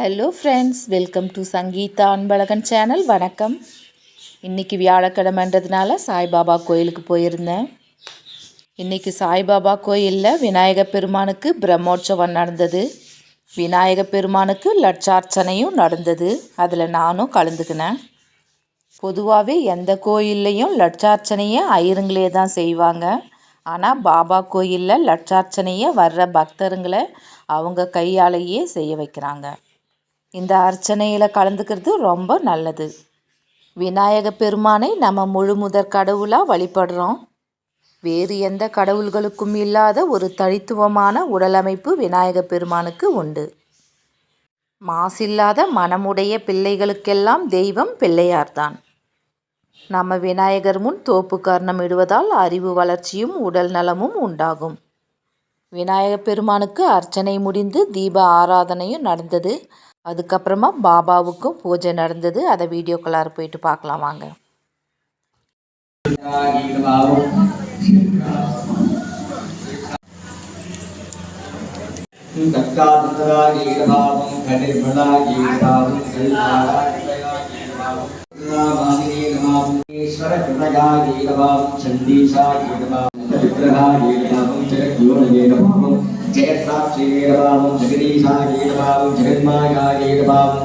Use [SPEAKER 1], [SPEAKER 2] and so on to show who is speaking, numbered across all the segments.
[SPEAKER 1] Hello friends welcome to Sangeetha Anbazhagan channel வணக்கம். இன்றைக்கி வியாழக்கிழமைன்றதுனால சாய்பாபா கோயிலுக்கு போயிருந்தேன். இன்றைக்கி சாய்பாபா கோயிலில் விநாயக பெருமானுக்கு பிரம்மோற்சவம் நடந்தது. விநாயக பெருமானுக்கு லட்சார்ச்சனையும் நடந்தது. அதில் நானும் கலந்துக்கினேன். பொதுவாகவே எந்த கோயில்லையும் லட்சார்ச்சனையை ஐயருங்களே தான் செய்வாங்க. ஆனால் பாபா கோயிலில் லட்சார்ச்சனையை வர்ற பக்தருங்களை அவங்க கையாலேயே செய்ய வைக்கிறாங்க. இந்த அர்ச்சனையில் கலந்துக்கிறது ரொம்ப நல்லது. விநாயக பெருமானை நம்ம முழு முதற் கடவுளாக வழிபடுறோம். வேறு எந்த கடவுள்களுக்கும் இல்லாத ஒரு தனித்துவமான உடலமைப்பு விநாயக பெருமானுக்கு உண்டு. மாசில்லாத மனமுடைய பிள்ளைகளுக்கெல்லாம் தெய்வம் பிள்ளையார்தான். நம்ம விநாயகர் முன் தோப்பு கர்ணம் இடுவதால் அறிவு வளர்ச்சியும் உடல் நலமும் உண்டாகும். விநாயக பெருமானுக்கு அர்ச்சனை முடிந்து தீப ஆராதனையும் நடந்தது. அதுக்கப்புறமா பாபாவுக்கும் பூஜை நடந்தது. அதை வீடியோக்குள்ளார போயிட்டு பார்க்கலாம் வாங்க.
[SPEAKER 2] విగ్రహాయేనామం జగద్యోనయేనమామం జగత్సాక్షియేనమామం జగదీశాయేనమామం జగన్మాయాయేనమామం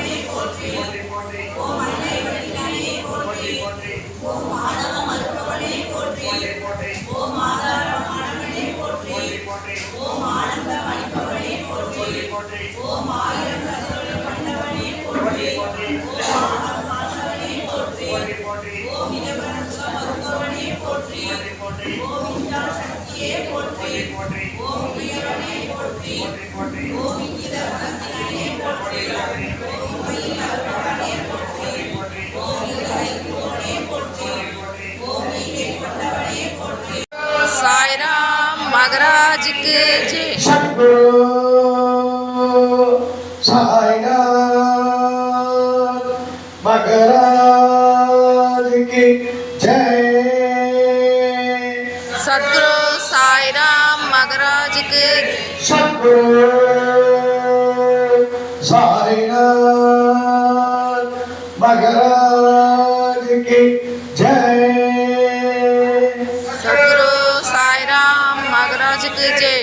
[SPEAKER 2] தற்காலத்தராகீரபாவம் கடிர்பலாகீரபாவம் ஈஸ்வரகிருதயாகீரபாவம் சண்டீசாகீரபாவம் விக்கிரகாகீரபாவம் ஜெகத்யோனகீரபாவம் ஜெகத்சாட்சீரபாவம் ஜெகதீசாகீரபாவம் ஜெகன்மாயாகீரபாவம் ஜபா
[SPEAKER 1] சாய்ராம் மகராஜுக்கு ஜெய்
[SPEAKER 2] சத்குரு जय सदगुरु साई राम
[SPEAKER 1] महाराज के सदगुरु
[SPEAKER 2] साई राम महाराज के जय सदगुरु साई राम महाराज के जय